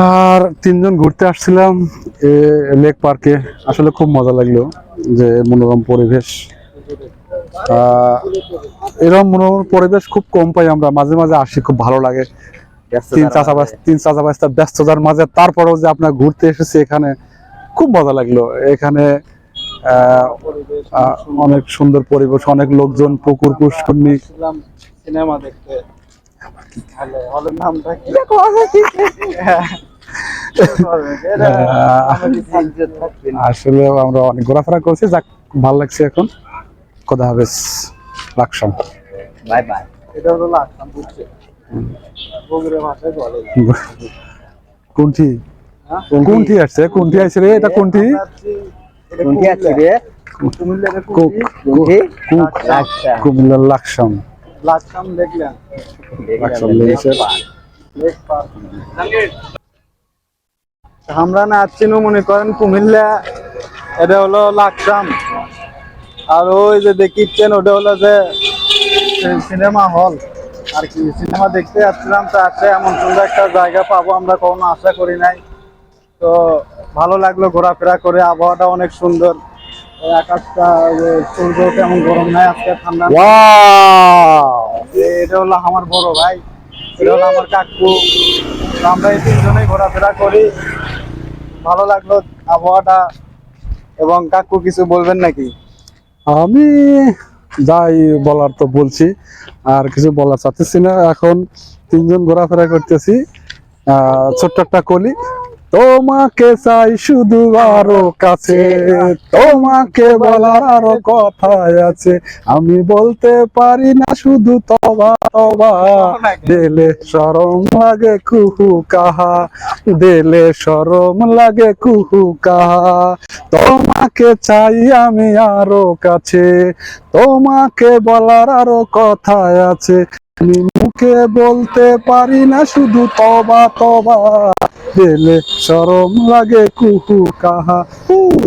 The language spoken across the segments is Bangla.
আর তিনজন ঘুরতে আসছিলাম এ লেক পার্কে। আসলে খুব মজা লাগল যে মনোরম পরিবেশ। আহ, এরকম মনোরম পরিবেশ খুব কম পাই আমরা। মাঝে মাঝে আসি খুব ভালো লাগে। তিন চাচাবাস তিন চাচাবাস্তা ব্যস্ততার মাঝে। তারপরেও যে আপনার ঘুরতে এসেছি এখানে খুব মজা লাগল। এখানে অনেক সুন্দর পরিবেশ অনেক লোকজন পুকুর পুষ্করণী। সিনেমা দেখতে। হলে হলের নামটা কি? আসলে আমরা অনেক ঘোরাফেরা করছি যাক ভালো লাগছে এখন। খোদা হাফেজ। Bye bye. এটা হলো বুঝছে। কোনটি হ্যাঁ? কোনটি আসছে কোনটি আসছে রে এটা কোনটি কোনটি আছে রে। লাকসাম। কুমিল্লার লাকসাম লাকসাম দেখলেন লাকসাম লেগেছে আমরা না চিনু মনে করেন কুমিল্লা এটা হলো লাকসাম। আর ওই যে দেখিচ্ছেন ওটা হলো যে সিনেমা হল। আর কি সিনেমা দেখতে যাচ্ছিলাম তো আছে এমন সুন্দর একটা জায়গা পাবো আমরা কখনো আশা করি নাই। তো ভালো লাগল ঘোরাফেরা করে আবহাওয়াটা অনেক সুন্দর। আকাশটা সূর্য তেমন গরম নাই আজকে ঠান্ডা এটা হলো আমার বড় ভাই এটা হলো আমার কাকু। আমরা এই তিনজনেই ঘোরাফেরা করি। ভালো লাগল আবহাওয়াটা? এবং কাকু কিছু বলবেন নাকি? আমি যাই বলার তো বলছি, আর কিছু বলার চাচ্ছি না। এখন তিনজন ঘোরাফেরা করতেছি ছোট্ট একটা কলি তোমাকে চাই শুধু আরও কাছে, তোমাকে বলার আরও কথা আছে। আমি বলতে পারি না শুধু তবা তবা। দিলে সরম লাগে কুহু কাহা, দিলে লাগে কুহু কাহা। তোমাকে চাই আমি আরও কাছে, তোমাকে বলার আরও কথা আছে। আমি মুখে বলতে পারি না শুধু তবা তবা। দিলে সরম লাগে কুহু কাহা?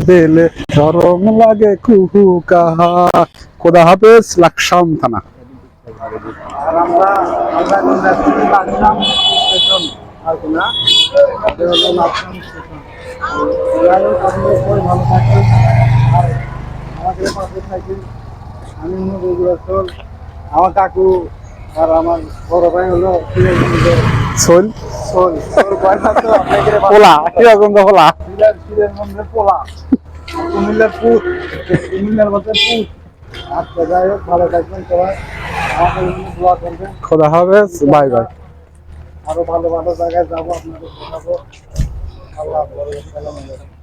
দিলে সরম লাগে কুহু কাহা? খোদা হাফেজ লাকসাম থানা। আর আমরা আমরা লাকসাম স্টেশন আর কি না এটা হলো লাকসাম স্টেশন যাই হোক, আপনারা সবাই ভালো থাকবেন আর আমাদের পাশে থাকি আমি হলো আমার কাকু আর আমার বড় ভাই হলো পোলা পোলা? পোলা। কুমিল্লার পুত কুমিল্লার মধ্যে পুত। আচ্ছা যাই হোক ভালো থাকবেন সবাই। আমাদের দোয়া করবেন। খোদা হাফেজ বাই বাই। আরও ভালো ভালো জায়গায় যাব আপনাদের দেখাবো। আল্লাহ আসসালামু আলাইকুম।